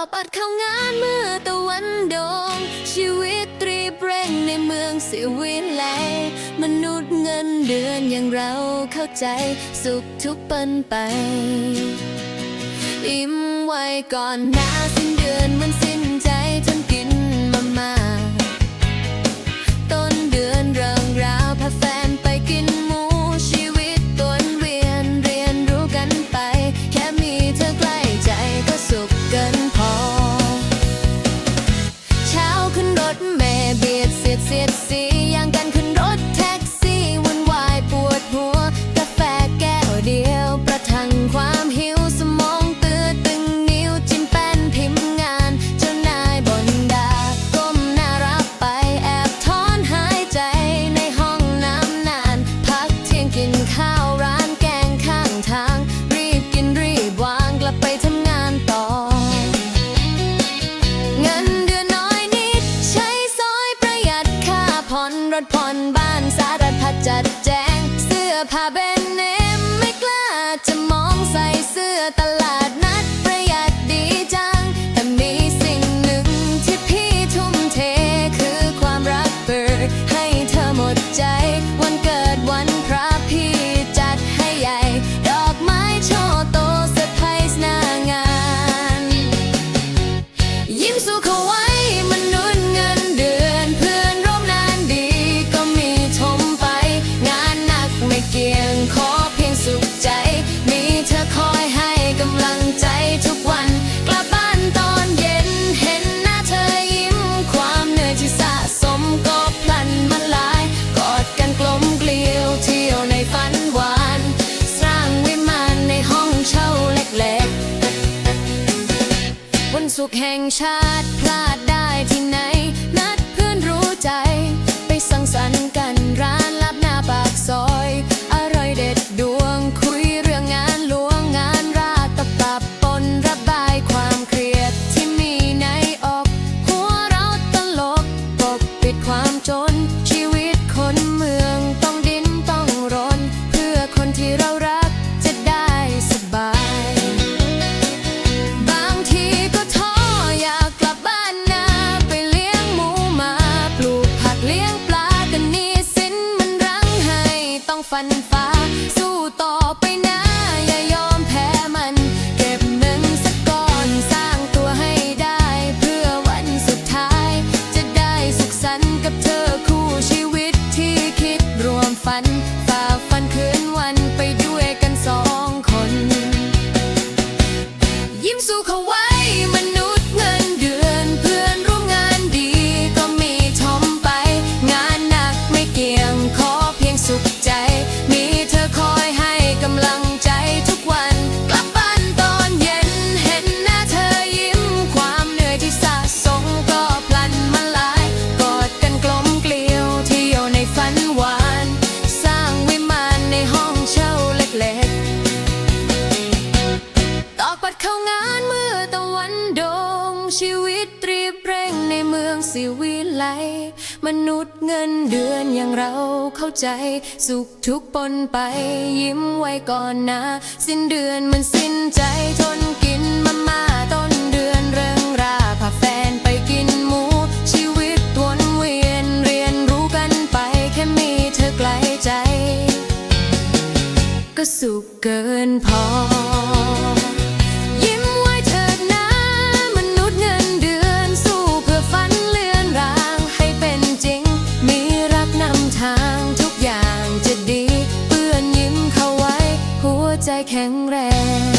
อบอัดเข้างานเมื่อตะวันโดง ชีวิตตรีเปร่งในเมืองสิวิไลมนุษย์เงินเดือนอย่างเราเข้าใจสุขทุกปันไป อิ่มไว้ก่อนหน้าสิ้นเดือนมัน รถผ่อนบ้านสารพัดจัดแจง เสื้อผ้าเบรนเนมไม่กล้าจะมองใส่เสื้อ ขแห่งชาติ ฟันฟ้า ชีวิตรีบเร่งในเมืองสิวิไล มนุษย์เงินเดือนอย่างเราเข้าใจ สุขทุกปนไปยิ้มไว้ก่อนนะ สิ้นเดือนมันสิ้นใจทนกินมาม่าต้นเดือนเริงราพาแฟนไปกินหมู ชีวิตวนเวียนเรียนรู้กันไป แค่มีเธอไกลใจ ก็สุขเกินพอ ใจแข็งแรง